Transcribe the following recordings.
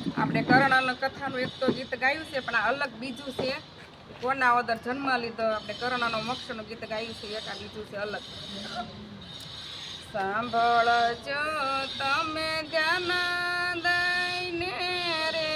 આપણે કરણ અલંગ કથાનું એક તો ગીત ગાયું છે, પણ આ અલગ બીજું છે. કોના ઓદર જન્મ લીધો, આપણે કરણાનો મોક્ષનું ગીત ગાયું છે, એક આ બીજું છે અલગ. સાંભળ સાંભળજો તમે ધ્યાન દઈને રે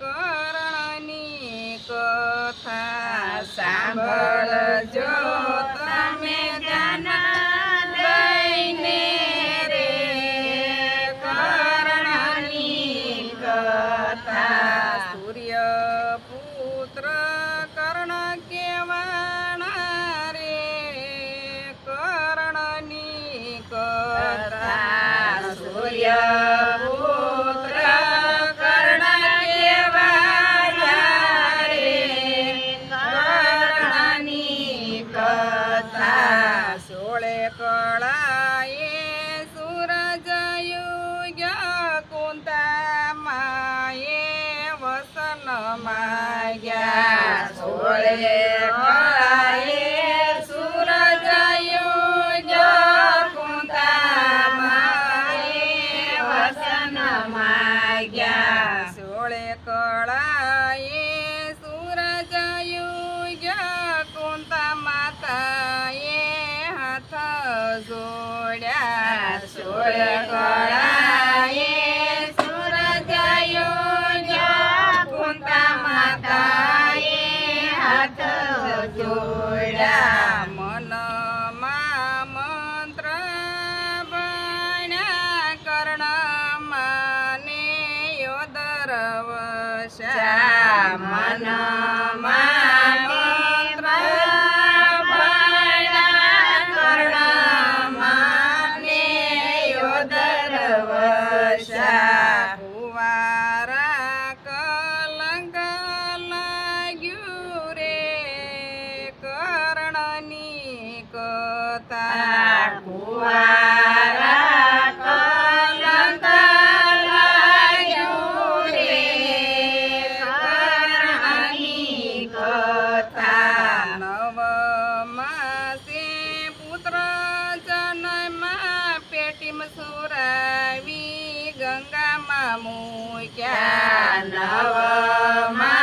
કરણની કથા સાંભળજો ન માગ્યા સોળે કળાએ સૂરજ યુગ્યા કુંતા માતાએ હાથ જોડ્યા. સોળે કળાએ સૂરજ યુગ્યા કુંતા મૂક્યા નવમા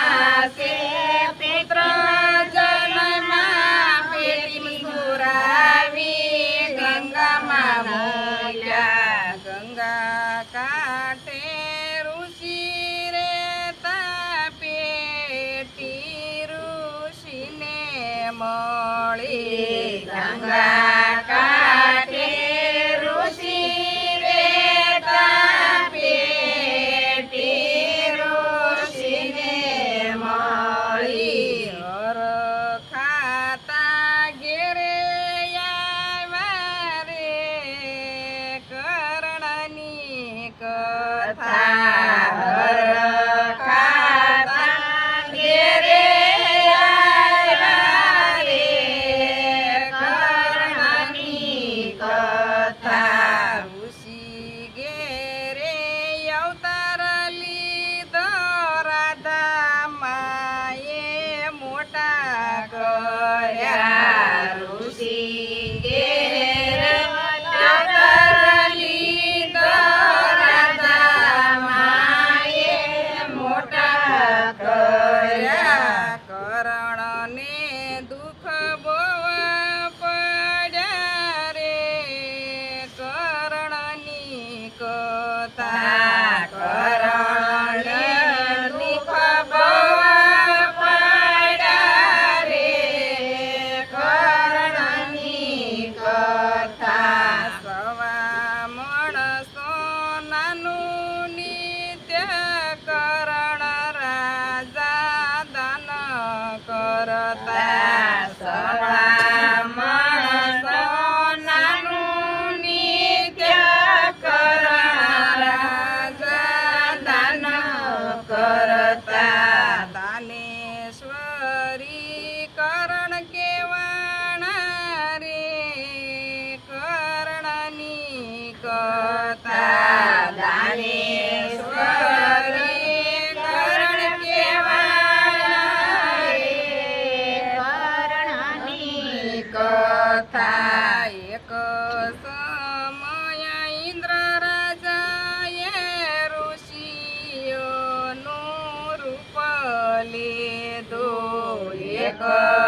Uh...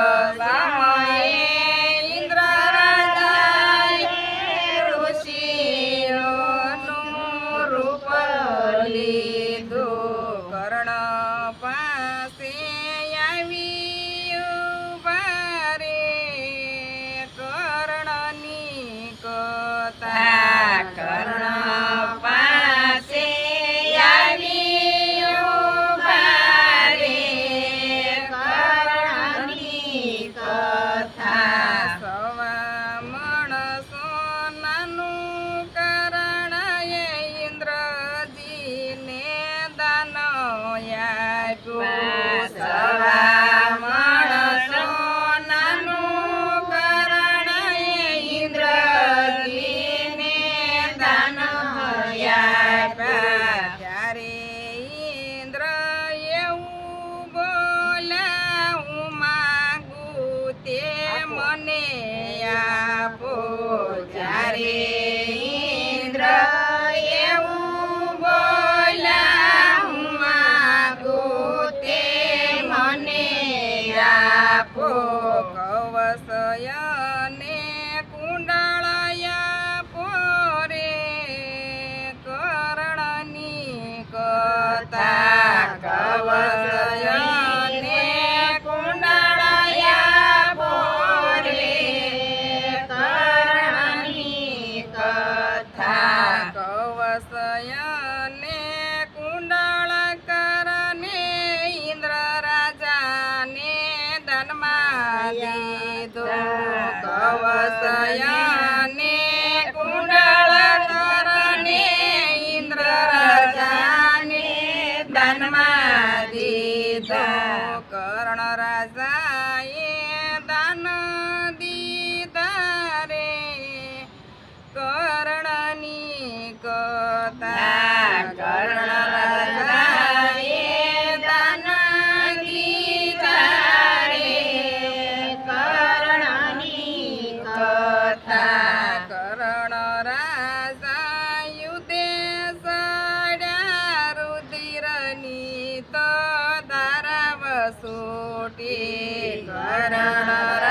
哎呀 ધારાવ સોટી કર્ણ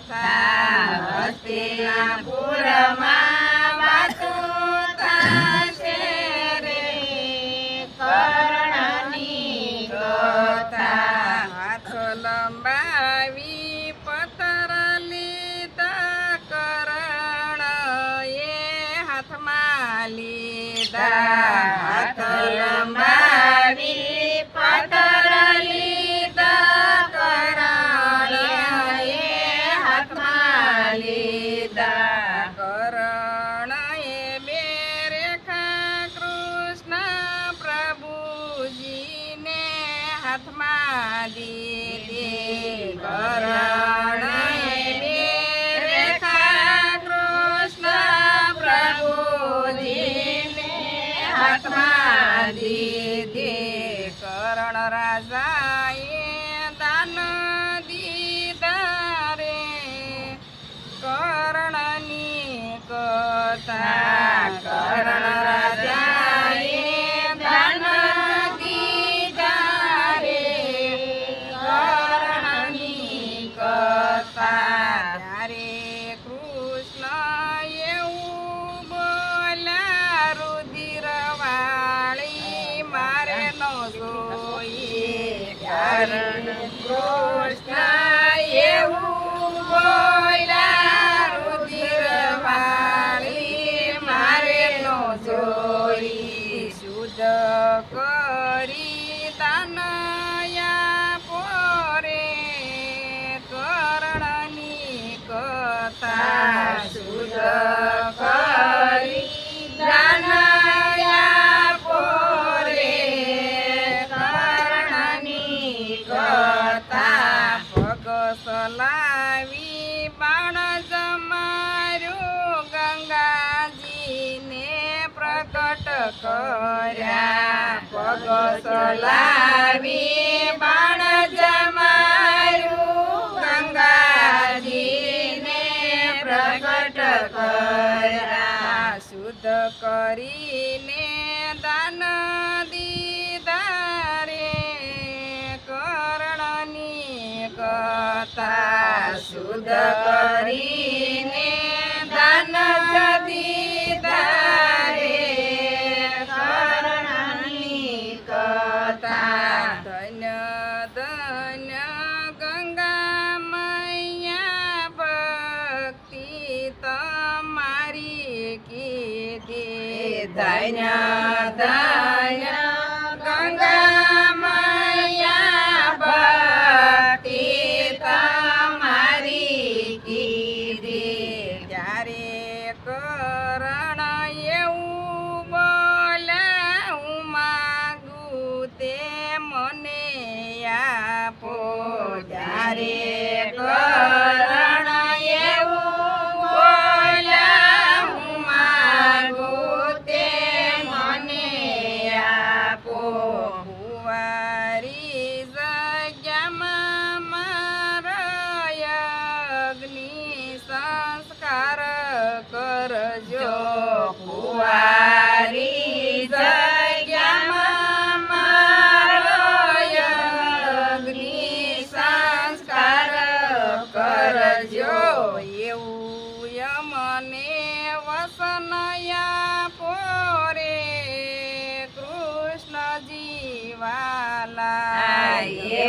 થા હસ્તિનાપુરમાં વાતું થશે રે કર્ણની કથા હાથ લંબાવી પતર લીધા કરણ એ હાથમાં લીધા હાથ લંબા હાથમાં દીદી કરણ કૃષ્ણ પ્રભુજી હાથમાં દીધી. કરણ રાજાએ દાન દીધા રે. કરણની કથા, કરણ સલાવી બાણ જમાયું ગંગાજીને પ્રગટ કર્યા. શુદ્ધ કરીને દાન દીદારે કરણની કથા. શુદ્ધ કરીને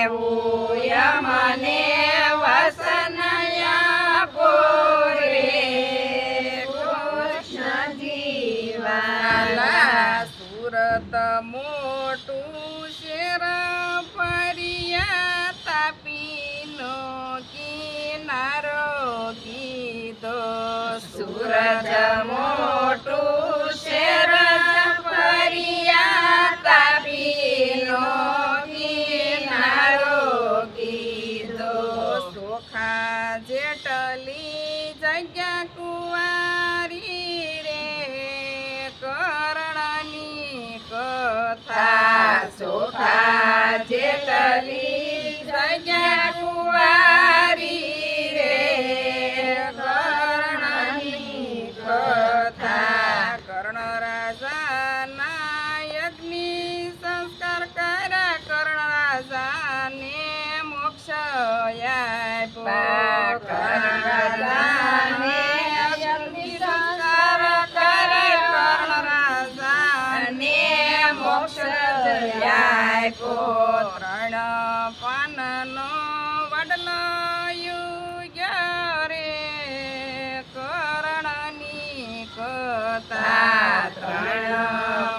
ૂય મને વસનયા પોરે કૃષ્ણ જીવાલા સુરત મોટું શેર પરિયા તાપીનો કિનારો કીધો સુરત મોટું ओठा चेतली सज्ञानुवारी रे करणी कथा कर्णराजा नायग्नी संस्कार करा कर्णराजाने मोक्ष या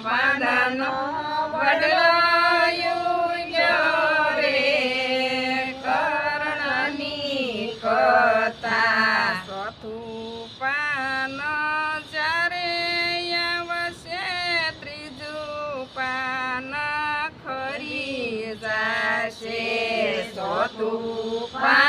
પાંડાનો વડલાયું રે કરણની કથા ચોથું પાન ચારે આવશે ત્રીજું પાન ખરી જશે ચોથું પાન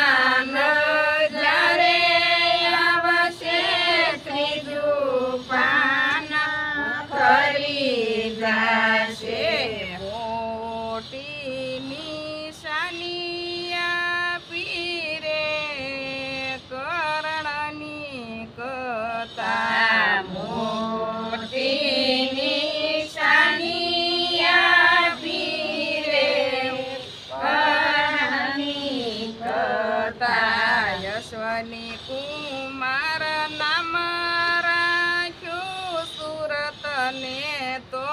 સરસ્વની કુમાર નામ રાખ્યું સુરતને તો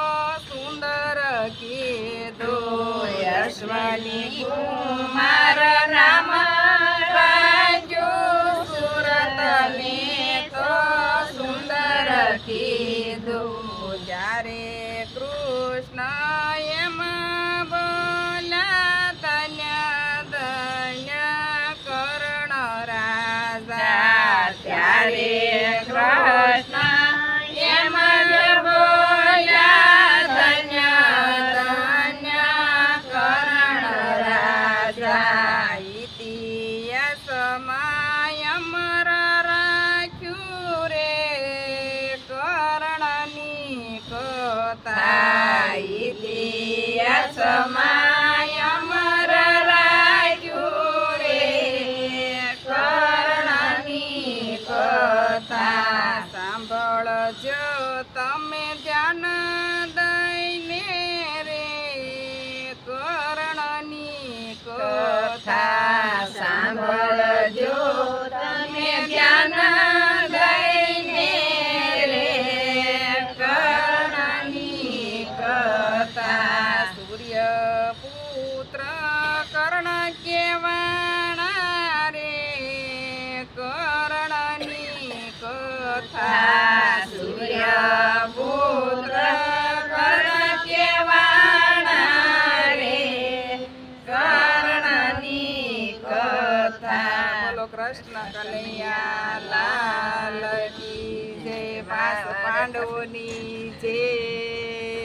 સુંદર કીધું. યશ્વની કુમાર નામ Hare Krishna